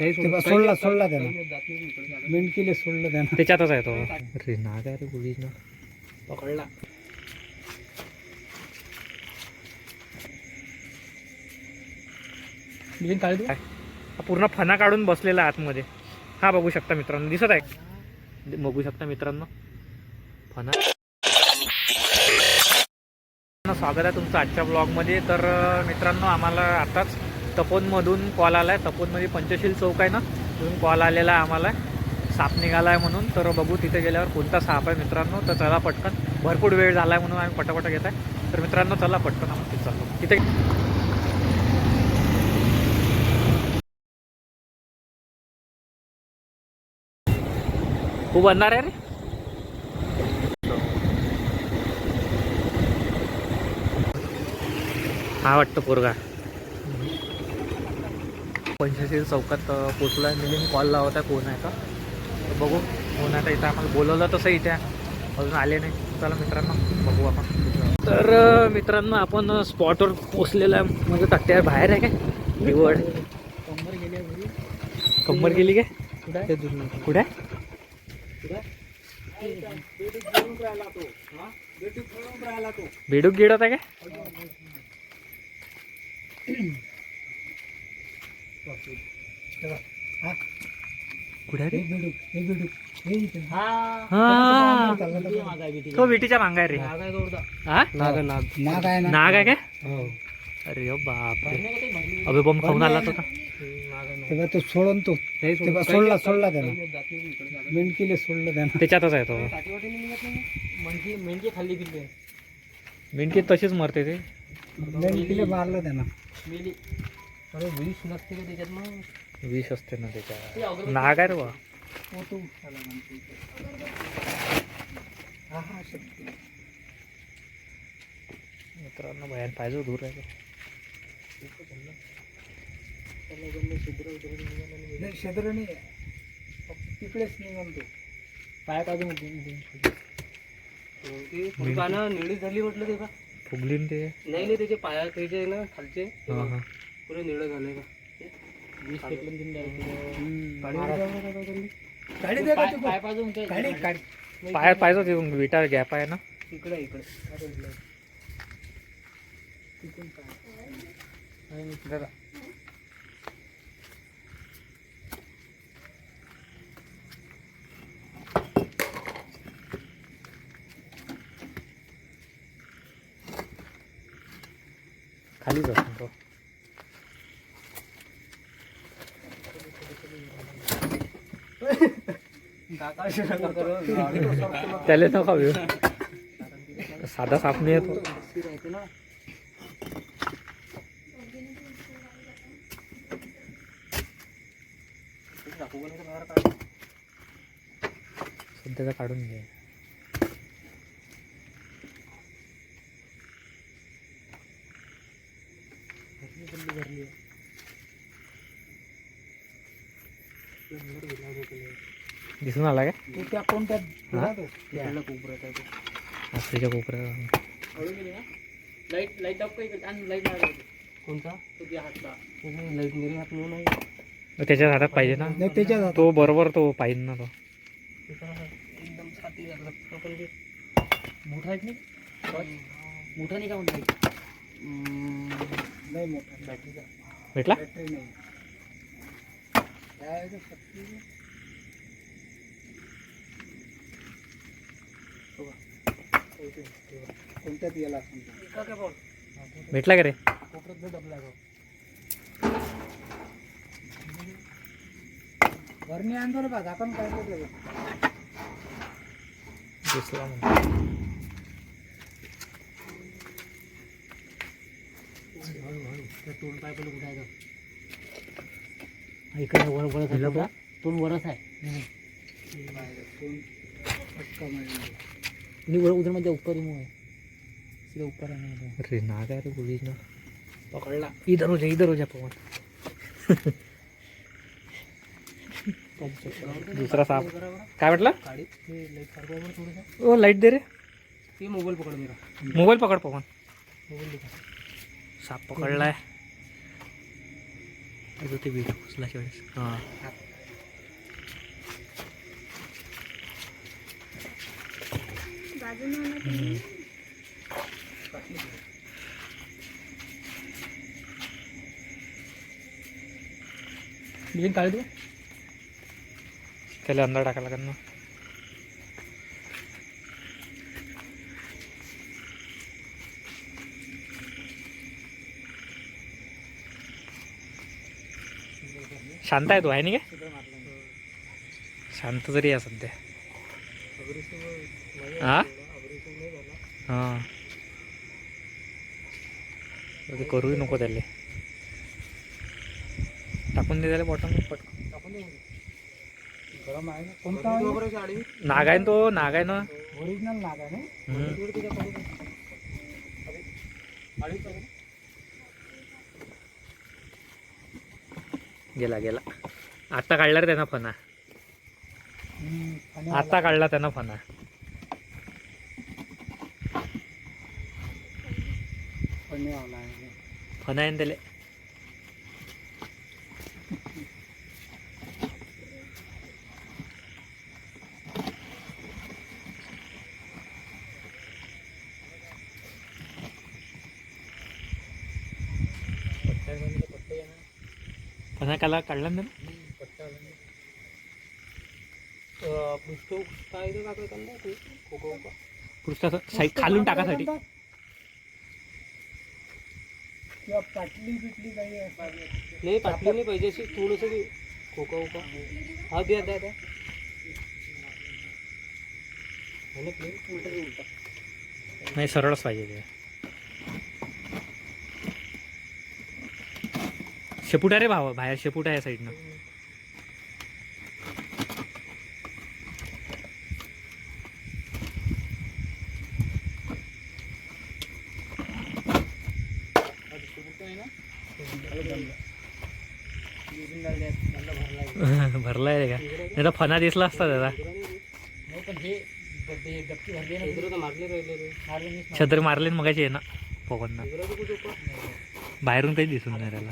तेव्हा सोडला सोडला त्यानं. मेंढकीले सोडलं त्यानं. त्याच्यातच आहे तो. अरे नाग आहे रे ना पकडला. हा पूर्ण फणा काढून बसलेला आहे आतमध्ये. हा बघू शकता मित्रांनो दिसत आहे. बघू शकता मित्रांनो. फणा. स्वागत आहे तुमचं आजच्या ब्लॉगमध्ये तर मित्रांनो आम्हाला आताच तपोनमधून कॉल आला आहे तपोनमध्ये पंचशील चौक आहे ना? तिथून कॉल आलेला आहे आम्हाला. साप निघाला आहे म्हणून. तर बघू तिथे गेल्यावर कोणता साप आहे मित्रांनो? तर चला पटकन. भरपूर वेळ झाला आहे म्हणून आम्ही पटापट घेत आहे. तर मित्रांनो चला पटकन आम्ही तिथे चाललो. तिथे खूप अंधार आहे रे. हा वाटतं पोरगा. पंचशील चौकात अं, आहे मिलिंग कॉल लावत आहे कोण आहे का तर बघू. कोण आहे तर इथं आम्हाला बोलवलं तसं इथे. अजून आले नाही. चला मित्रांनो बघू आपण. तर मित्रांनो आपण स्पॉटवर पोचलेलं आहे. म्हणजे तट्ट्या बाहेर आहे काय? निवड. कंबर गेली कंबर गेली काय? कुठे? आहे? बेडूक गिडत आहे काय? कुठे रे? हे. तो विटीच्या मांगा रे. हा? नाग नाग. आहे नाग आहे काय? हो. अरे बाप अबे बॉम्ब खाऊन आला तो का तेव्हा तो सोडून तो. तेव्हा सोडला सोडला त्यानं. मेंढकीले सोडलं त्यानं. त्याच्यातच आहे तो. मेंढकी खाल्ली गेली मेंढकी तशीच मरते ते. मेंढकीले मारलं त्यानं. अरे विष नसते का त्याच्यात मग विष असते ना त्याच्या नाग आहे रे बा. हो. हा हा मित्रांनो बाहेर पाहिजे दूर आहे. नाही क्षेत्र नाही तिकडेच निघाल तो. पाय काढून निळी झाली म्हटलं ते का फुगली न ते. नाही नाही त्याचे पाया त्याचे ना खालचे. हा हा. पुरे निळं झालंय का? विष पेटलं तीन गाडी दे का तू? पाय पाजून काय गाडी गाडी. पायात पाहिजे ते विटा गॅप आहे ना. इकडे इकडे. दादा खालीच असतो तो त्याला नका घेऊ साधा साप नाही येतो सध्याचा काढून घे दिसून आला काय? तू त्या कोणत्या राहतो? त्या. आफ्रिका कोपऱ्यात लाइट लाइट दाब काही आणि लाइट कोणता? तो लाइट हात त्याच्या हातात पाहिजे ना? नाही त्याच्यात. तो बरोबर तो पाहिजे ना तो. एकदम छाती आपण जे मोठा आहे की? नाही मोठा नाही का म्हणता नाही मोठा. बॅटरीचा. भेटला? बॅटरी नाही. काय आहे ते? शक्ती? कोणत्यात याला काय भेटला का रे? वरणी आणतो रे बा आपण काय करतो दिसला तोंड पाय पण का इकडे वर वर तोंड वरच आहे. वर उधरमध्ये ऊपर ही मुंह है सीधा ऊपर आने है अरे नाग आहे रे गुढीच ना पकडला. इधर हो जा इधर हो जा पवन. दुसरा साप. काय म्हटलं? ओ लाइट दे रे. ये मोबाइल पकड़ मेरा मोबाईल पकड पवन. मोबाइल दिखा साप पकडलाय. ते व्हिडिओ उचलाच्या वेळेस हां. बिलिंग काढ दे त्याला अंदर टाकायला लागेल ना. शांत आहे तो आहे नाही काय शांत तरी आहे सध्या. हा? हा. ते करूही नको त्याले. टाकून दे त्याला बॉटम पटकन. गरम आहे ना. कोणता आहे? नाग आहे ना तो नाग आहे ना. ओरिजिनल नाग आहे ना. गेला गेला. आता काढला रे त्यानं फणा. आणि आता काढला त्यानं फणा. पन्नी आला आहे फणा आहे ना त्याले फणा काला काढला ना? पृष्ठ काय काढला साईड खालून टाकासाठी. किंवा पाटली बिटली काही आहे. नाही पाटली नाही पाहिजे अशी थोडंसं ते खोका उका. हा द्या द्या द्या नाही सरळच पाहिजे ते. शेपूट आहे रे भावा बाहेर शेपूट आहे साईडनं. भरलाय रे का? नाही तर फणा दिसला असता नाही छत्री मारले मगाची आहे ना पवननं? बाहेरून काही दिसून नाही त्याला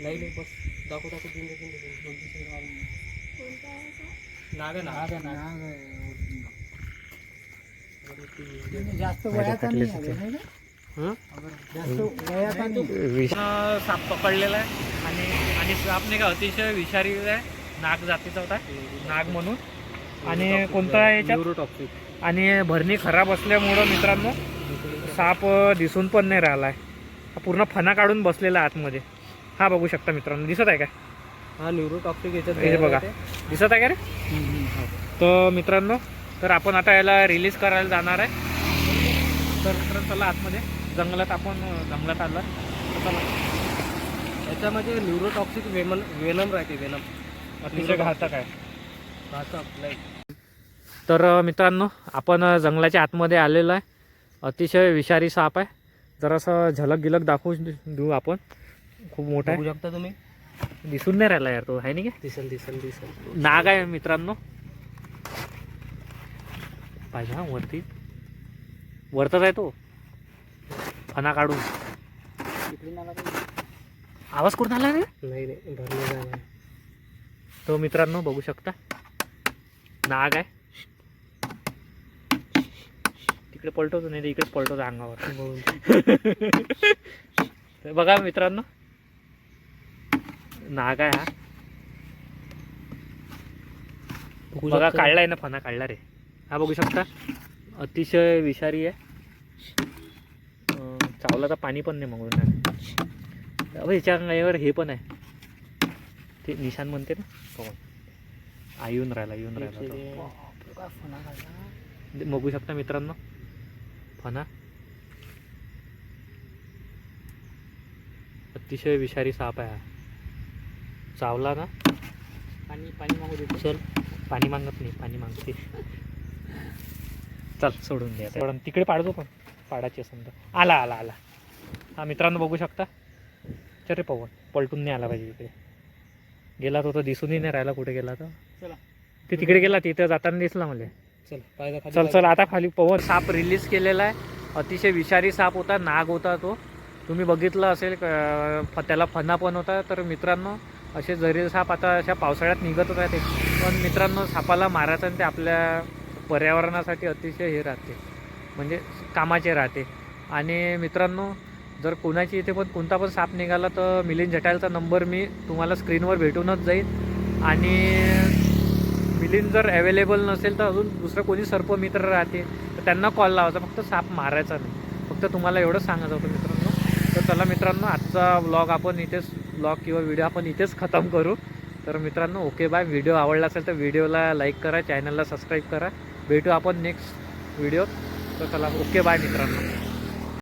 नाही बस. दाखव दाखव जास्त वयाचा नाही? हं? साप पकडलेला आहे आणि आणि साप नाही का अतिशय विषारी आहे. नाग जातीचा होता. नाग म्हणून. आणि कोणता याच्यात? आणि भरणी खराब असल्यामुळं मित्रांनो साप दिसून पण नाही राहिला आहे हा पूर्ण फणा काढून बसलेला आहे आतमध्ये. हा बघू शकता मित्रांनो. दिसत आहे का? हा न्यूरोटॉक्सिक याच्यात हे बघा. दिसत आहे का रे? तर मित्रांनो तर आपण आता याला रिलीज करायला जाणार आहे. तर मित्रांनो चला आतमध्ये. जंगलात आपण जंगलात आला. चला. याच्यामध्ये न्यूरोटॉक्सिक वेमन वेनम राहते वेनम अतिशय घातक आहे. घातक लाईक तर मित्रांनो आपण जंगलाच्या आतमध्ये आलेलो आहे. अतिशय विषारी साप आहे. जरासं झलक गिलक दाखवू देऊ आपण. खूप मोठा बघू शकता तुम्ही? दिसून नाही राहिला यार तो आहे नाही का? दिसल दिसल दिसल. नाग आहे मित्रांनो. पाहिजे हा वरती. वरतच आहे तो. फणा काढून. आवाज कुठून आला रे? नाही जाणार तो मित्रांनो बघू शकता. नाग आहे. तिकडे पलटवतो नाही तर इकडेच पलटवतो अंगावर. तर बघा मित्रांनो. नाग आहे हा. बघू. काढलाय ना फणा काढला रे. हा बघू शकता. अतिशय विषारी आहे. चावला तर पाणी पण नाही मग अंगावर हे पण आहे. ते निशान म्हणते ना. पवन हा येऊन राहिला येऊन राहिला. बघू शकता मित्रांनो. फणा. अतिशय विषारी साप आहे हा. चावला ना? पाणी पाणी मागू देतो. चल. पाणी मागत नाही पाणी मागते. चल सोडून द्या आता. सोडून तिकडे पाडतो पण. पाडाची समजा आला आला आला. हा मित्रांनो बघू शकता. चल रे पवन. पलटून नाही आला पाहिजे इकडे. गेला तो तर दिसूनही नाही राहिला कुठे गेला तर. चला. ते तिकडे गेला तिथं जाताना दिसला मला. चल चल चल आता खाली पवन साप रिलीज केलेला आहे. अतिशय विषारी साप होता नाग होता तो. तुम्ही बघितलं असेल त्याला फणा पण होता. तर मित्रांनो असे जरील साप आता अशा पावसाळ्यात निघतच राहते पण मित्रांनो सापाला मारायचं आणि ते आपल्या पर्यावरणासाठी अतिशय हे राहते. म्हणजे कामाचे राहते. आणि मित्रांनो जर कोणाची इथे पण कोणता पण साप निघाला तर मिलिंद झटायलचा नंबर मी तुम्हाला स्क्रीनवर भेटूनच जाईल आणि मिलिंद जर अवेलेबल नसेल तर अजून दुसरं कोणी सर्प मित्र राहते तर त्यांना कॉल लावायचा. फक्त साप मारायचा नाही. फक्त तुम्हाला एवढंच सांगायचं होतं मित्रांनो. तर चला मित्रांनो आजचा ब्लॉग आपण इथेच ब्लॉग किंवा व्हिडिओ आपण इथेच खतम करू. तर मित्रांनो ओके बाय. व्हिडिओ आवडला असेल तर व्हिडिओला लाईक करा चॅनलला सबस्क्राईब करा. भेटू आपण नेक्स्ट व्हिडिओ तर चला ओके बाय मित्रांनो.